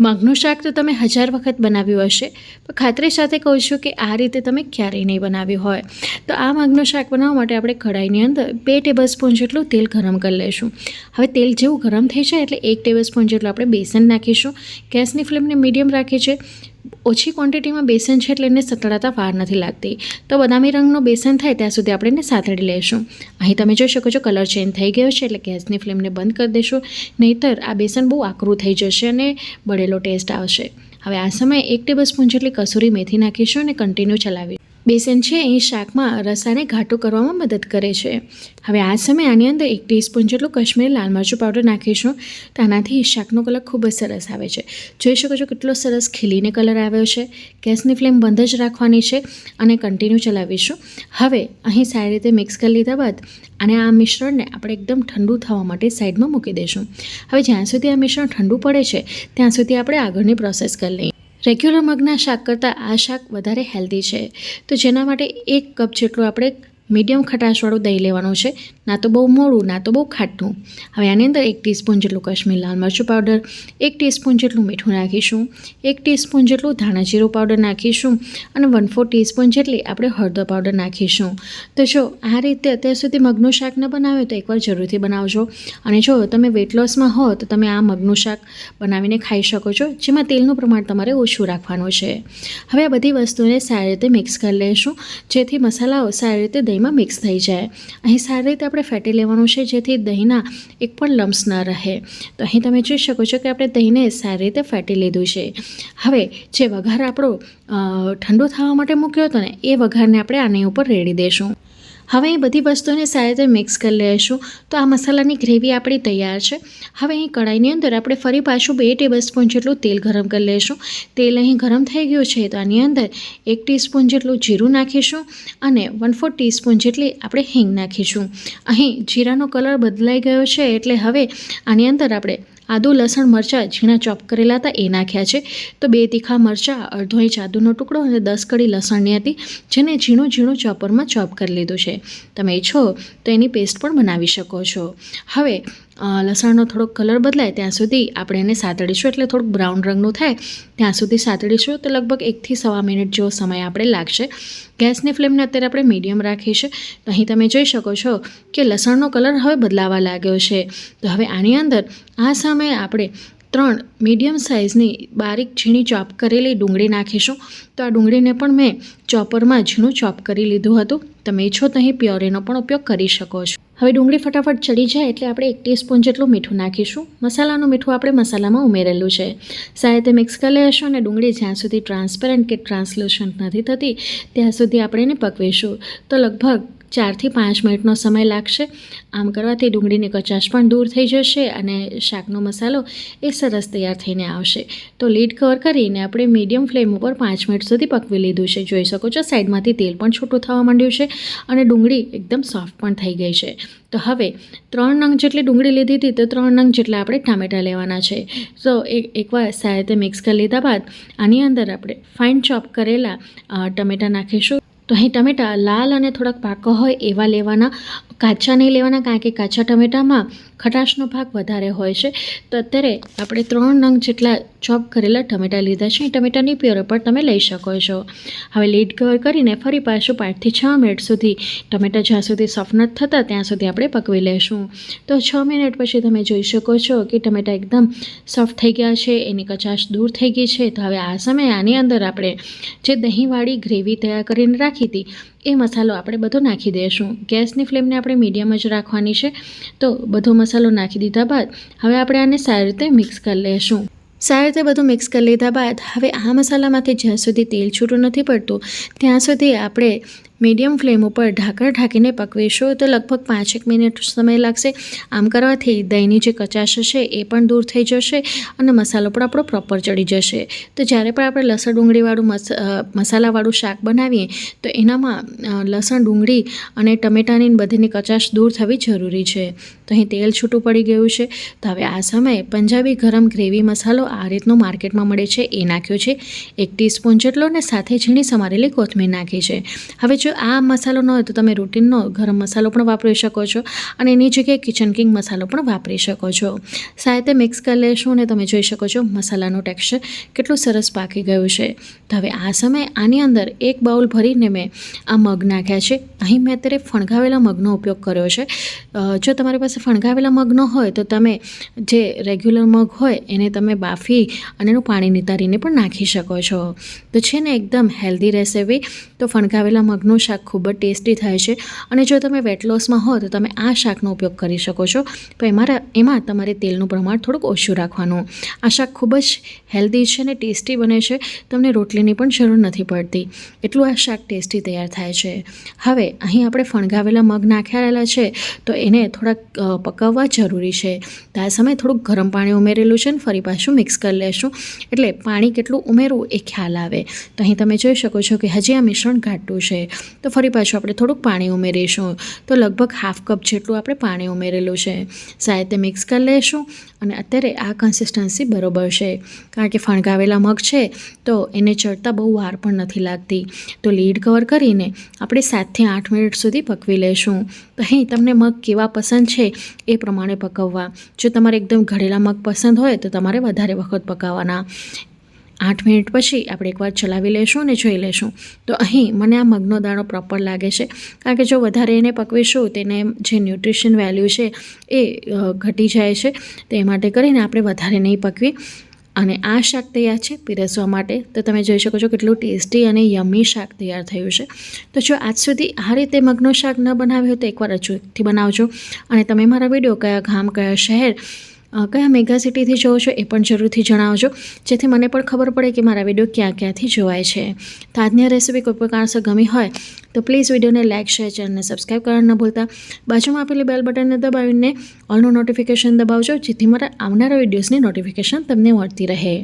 મગનું શાક તો તમે હજાર વખત બનાવ્યું હશે. પણ ખાતરી સાથે કહું છું કે આ રીતે તમે ક્યારેય નહીં બનાવ્યું હોય. તો આ મગનું શાક બનાવવા માટે આપણે કઢાઈની અંદર બે ટેબલ સ્પૂન જેટલું તેલ ગરમ કરી લઈશું. હવે તેલ જેવું ગરમ થઈ જાય એટલે એક ટેબલ સ્પૂન જેટલું આપણે બેસન નાખીશું. ગેસની ફ્લેમને મીડિયમ રાખી છે. ઓછી ક્વોન્ટિટીમાં બેસન છે એટલે એને સતળાતા વાર નથી લાગતી. તો બદામી રંગનો બેસન થાય ત્યાં સુધી આપણે એને સાતડી લઈશું. અહીં તમે જોઈ શકો છો કલર ચેન્જ થઈ ગયો છે એટલે ગેસની ફ્લેમને બંધ કરી દેશો. નહીંતર આ બેસન બહુ આકરું થઈ જશે અને બળેલો ટેસ્ટ આવશે. હવે આ સમયે એક ટેબલ સ્પૂન જેટલી કસૂરી મેથી નાખીશું અને કન્ટિન્યુ ચલાવી બેસન છે, એ શાકમાં રસાને ઘાટો કરવામાં મદદ કરે છે. હવે આ સમયે આની અંદર એક ટીસ્પૂન જેટલું કશ્મીરી લાલ મરચું પાવડર નાખીશું. તો આનાથી શાકનો કલર ખૂબ જ સરસ આવે છે. જોઈ શકો છો કેટલો સરસ ખીલીને કલર આવ્યો છે. ગેસની ફ્લેમ બંધ જ રાખવાની છે અને કન્ટિન્યુ ચલાવીશું. હવે અહીં સારી રીતે મિક્સ કરી લીધા બાદ અને આ મિશ્રણને આપણે એકદમ ઠંડુ થવા માટે સાઈડમાં મૂકી દઈશું. હવે જ્યાં સુધી આ મિશ્રણ ઠંડુ પડે છે, ત્યાં સુધી આપણે આગળની પ્રોસેસ કરી લઈએ. રેગ્યુલર મગના શાક કરતાં આ શાક વધારે હેલ્ધી છે. તો જેના માટે એક કપ જેટલું આપણે મીડિયમ ખટાશવાળું દહીં લેવાનું છે. ના તો બહુ મોડું, ના તો બહુ ખાટું. હવે આની અંદર એક ટીસ્પૂન જેટલું કાશ્મીર લાલ મરચું પાવડર, એક ટીસ્પૂન જેટલું મીઠું નાખીશું, એક ટીસ્પૂન જેટલું ધાણા જીરું પાવડર નાખીશું અને વન ફોર ટીસ્પૂન જેટલી આપણે હળદર પાવડર નાખીશું. તો જો આ રીતે અત્યાર સુધી મગનું શાક ન બનાવ્યું તો એકવાર જરૂરથી બનાવજો. અને જો તમે વેટ લોસમાં હો તો તમે આ મગનું શાક બનાવીને ખાઈ શકો છો, જેમાં તેલનું પ્રમાણ તમારે ઓછું રાખવાનું છે. હવે આ બધી વસ્તુને સારી રીતે મિક્સ કરી લઈશું જેથી મસાલાઓ સારી રીતે દહીંમાં મિક્સ થઈ જાય. અહીં સારી રીતે આપણે ફેટી લેવાનું છે, જેથી દહીંના એક પણ લમ્સ ન રહે. તો અહીં તમે જોઈ શકો છો કે આપણે દહીંને સારી રીતે ફેટી લીધું છે. હવે જે વઘાર આપણો ઠંડુ થવા માટે મૂક્યો હતો ને, એ વઘારને આપણે આની ઉપર રેડી દઈશું હવે એ બધી વસ્તુને સારી રીતે મિક્સ કરી લઈશું તો આ મસાલાની ગ્રેવી આપણી તૈયાર છે. હવે અહીં કઢાઈની અંદર આપણે ફરી પાછું બે ટેબલ સ્પૂન જેટલું તેલ ગરમ કરી લઈશું તેલ અહીં ગરમ થઈ ગયું છે તો આની અંદર એક ટીસ્પૂન જેટલું જીરું નાખીશું અને વન ફોર ટીસ્પૂન જેટલી આપણે હિંગ નાખીશું. અહીં જીરાનો કલર બદલાઈ ગયો છે એટલે હવે આની અંદર આપણે આદુ, લસણ, મરચાં, ઝીણા ચોપ કરેલા હતા, એ નાખ્યા છે. તો બે તીખા મરચાં, અડધો ઇંચ આદુનો ટુકડો અને દસ કડી લસણની હતી, જેને ઝીણું ઝીણું ચોપરમાં ચોપ કરી લીધું છે. તમે ઈચ્છો તો એની પેસ્ટ પણ બનાવી શકો છો. હવે લસણનો થોડોક કલર બદલાય ત્યાં સુધી આપણે એને સાતળીશું એટલે થોડુંક બ્રાઉન રંગનું થાય. ત્યાં સુધી સાતળીશું તો લગભગ એકથી સવા મિનિટ જેવો સમય આપણે લાગશે. ગેસની ફ્લેમને અત્યારે આપણે મીડિયમ રાખી છે. અહીં તમે જોઈ શકો છો કે લસણનો કલર હવે બદલાવા લાગ્યો છે. તો હવે આની અંદર આ સમયે આપણે ત્રણ મીડિયમ સાઇઝની બારીક ઝીણી ચોપ કરેલી ડુંગળી નાખીશું. તો આ ડુંગળીને પણ મેં ચોપરમાં ઝીણું ચોપ કરી લીધું હતું. તમે ઈચ્છો તો અહીં પ્યોરીનો પણ ઉપયોગ કરી શકો છો. હવે ડુંગળી ફટાફટ ચડી જાય એટલે આપણે એક ટીસ્પૂન જેટલું મીઠું નાખીશું. મસાલાનું મીઠું આપણે મસાલામાં ઉમેરેલું છે. સારી રીતે મિક્સ કરી લઈશું અને ડુંગળી જ્યાં સુધી ટ્રાન્સપેરન્ટ કે ટ્રાન્સલ્યુશન્ટ નથી થતી, ત્યાં સુધી આપણે એને પકવીશું. તો લગભગ ચારથી પાંચ મિનિટનો સમય લાગશે. આમ કરવાથી ડુંગળીની કચાશ પણ દૂર થઈ જશે અને શાકનો મસાલો એ સરસ તૈયાર થઈને આવશે. તો લીડ કવર કરીને આપણે મીડિયમ ફ્લેમ ઉપર પાંચ મિનિટ સુધી પકવી લીધું છે. જોઈ શકો છો, સાઈડમાંથી તેલ પણ છૂટું થવા માંડ્યું છે અને ડુંગળી એકદમ સોફ્ટ પણ થઈ ગઈ છે. તો હવે ત્રણ નંગ જેટલી ડુંગળી લીધી હતી તો ત્રણ નંગ જેટલા આપણે ટામેટાં લેવાના છે. તો એક એકવાર સારી રીતે મિક્સ કરી લીધા બાદ આની અંદર આપણે ફાઇન ચોપ કરેલા ટમેટાં નાખીશું. તો અહીં ટમેટાં લાલ અને થોડાક પાકો હોય એવા લેવાના. કાચા નહીં લેવાના કારણ કે કાચા ટમેટામાં ખટાશનો ભાગ વધારે હોય છે. તો અત્યારે આપણે ત્રણ નંગ જેટલા ચોપ કરેલા ટમેટાં લીધા છે. એ ટમેટાની પ્યોર પણ તમે લઈ શકો છો. હવે લીડ કવર કરીને ફરી પાછું પાંચથી છ મિનિટ સુધી ટમેટા જ્યાં સુધી સોફ્ટ થતા ત્યાં સુધી આપણે પકવી લઈશું તો છ મિનિટ પછી તમે જોઈ શકો છો કે ટમેટા એકદમ સોફ્ટ થઈ ગયા છે. એની કચાશ દૂર થઈ ગઈ છે. તો હવે આ સમયે આની અંદર આપણે જે દહીંવાળી ગ્રેવી તૈયાર કરીને રાખી હતી એ મસાલો આપણે બધો નાખી દઈશું. ગેસની ફ્લેમને આપણે મીડિયમ જ રાખવાની છે. તો બધો મસાલો નાખી દીધા બાદ હવે આપણે આને સારી રીતે મિક્સ કરી લઈશું. સારી રીતે બધું મિક્સ કરી લીધા બાદ હવે આ મસાલામાંથી જ્યાં સુધી તેલ છૂટું નથી પડતું, ત્યાં સુધી આપણે મીડિયમ ફ્લેમ ઉપર ઢાંકણ ઢાંકીને પકવીશું તો લગભગ પાંચેક મિનિટ સમય લાગશે. આમ કરવાથી દહીંની જે કચાશ હશે એ પણ દૂર થઈ જશે અને મસાલો પણ આપણો પ્રોપર ચડી જશે. તો જ્યારે પણ આપણે લસણ ડુંગળીવાળું મસ મસાલાવાળું શાક બનાવીએ તો એનામાં લસણ, ડુંગળી અને ટમેટાની બધીની કચાશ દૂર થવી જરૂરી છે. તો અહીં તેલ છૂટું પડી ગયું છે. તો હવે આ સમયે પંજાબી ગરમ ગ્રેવી મસાલો આ રીતનો માર્કેટમાં મળે છે. એ નાખ્યો છે એક ટીસ્પૂન જેટલો અને સાથે ઝીણી સમારેલી કોથમીર નાખી છે. હવે જો જો આ મસાલો ન હોય તો તમે રૂટીનનો ગરમ મસાલો પણ વાપરી શકો છો અને એની જગ્યાએ કિચન કિંગ મસાલો પણ વાપરી શકો છો. સાથે મિક્સ કરી લેશું અને તમે જોઈ શકો છો મસાલાનું ટેક્સચર કેટલું સરસ પાકી ગયું છે. તો હવે આ સમયે આની અંદર એક બાઉલ ભરીને મેં આ મગ નાખ્યા છે. અહીં મેં અત્યારે ફણગાવેલા મગનો ઉપયોગ કર્યો છે. જો તમારી પાસે ફણગાવેલા મગ ન હોય તો તમે જે રેગ્યુલર મગ હોય એને તમે બાફી અને એનું પાણી નિતારીને પણ નાખી શકો છો. તો છે ને એકદમ હેલ્ધી રેસીપી તો ફણગાવેલા મગનું શાક ખૂબ જ ટેસ્ટી થાય છે. અને જો તમે વેટ લોસમાં હો, તો તમે આ શાકનો ઉપયોગ કરી શકો છો. તો એમાં એમાં તમારે તેલનું પ્રમાણ થોડુંક ઓછું રાખવાનું. આ શાક ખૂબ જ હેલ્ધી છે અને ટેસ્ટી બને છે. તમને રોટલીની પણ જરૂર નથી પડતી. એટલું આ શાક ટેસ્ટી તૈયાર થાય છે. હવે, અહીં આપણે ફણગાવેલા મગ નાખ્યા છે, તો એને થોડાક પકાવવા જરૂરી છે. તો આ સમયે થોડુંક ગરમ પાણી ઉમેરેલું છે ને ફરી પાછું મિક્સ કરી લેશું. એટલે પાણી કેટલું ઉમેરવું એ ખ્યાલ આવે. તો અહીં તમે જોઈ શકો છો કે હજી આ મિશ્રણ ઘાટું છે. તો ફરી પાછું આપણે થોડુંક પાણી ઉમેરીશું. તો લગભગ હાફ કપ જેટલું આપણે પાણી ઉમેરેલું છે. સાયતે મિક્સ કરી લેશું અને અત્યારે આ કન્સિસ્ટન્સી બરોબર છે. કારણ કે ફણગાવેલા મગ છે, તો એને ચડતા બહુ વાર પણ નથી લાગતી. તો લીડ કવર કરીને આપણે સાતથી આઠ મિનિટ સુધી પકવી લેશું. તો અહીં તમને મગ કેવા પસંદ છે એ પ્રમાણે પકવવા. જો તમારે એકદમ ઘડેલા મગ પસંદ હોય તો તમારે વધારે વખત પકાવવાના. આઠ મિનિટ પછી આપણે એકવાર ચલાવી લેશું અને જોઈ લેશું. તો અહીં મને આ મગનો દાણો પ્રોપર લાગે છે. કારણ કે જો વધારે એને પકવીશું તેને જે ન્યુટ્રિશન વેલ્યુ છે એ ઘટી જાય છે. તો એ માટે કરીને આપણે વધારે નહીં પકવી. અને આ શાક તૈયાર છે પીરસવા માટે. તો તમે જોઈ શકો છો કેટલું ટેસ્ટી અને યમી શાક તૈયાર થયું છે. તો જો આજ સુધી આ રીતે મગનો શાક ન બનાવ્યું તો એકવાર અચૂકથી બનાવજો. અને તમે મારા વીડિયો કયા ગામ, કયા શહેર કયા મેગા સિટીથી જોવો છો એ પણ જરૂરથી જણાવજો. જેથી મને પણ ખબર પડે કે મારા વીડિયો ક્યાં ક્યાંથી જોવાય છે. તો આજની રેસીપી કોઈ પણ કારણસર ગમી હોય, તો પ્લીઝ વિડીયોને લાઇક શેર ચેનલને સબસ્ક્રાઈબ કરવાનું ન ભૂલતા. બાજુમાં આપેલી બેલ બટનને દબાવીને ઓલનું નોટિફિકેશન દબાવજો, જેથી મારા આવનારા વિડીયોઝની નોટિફિકેશન તમને મળતી રહે.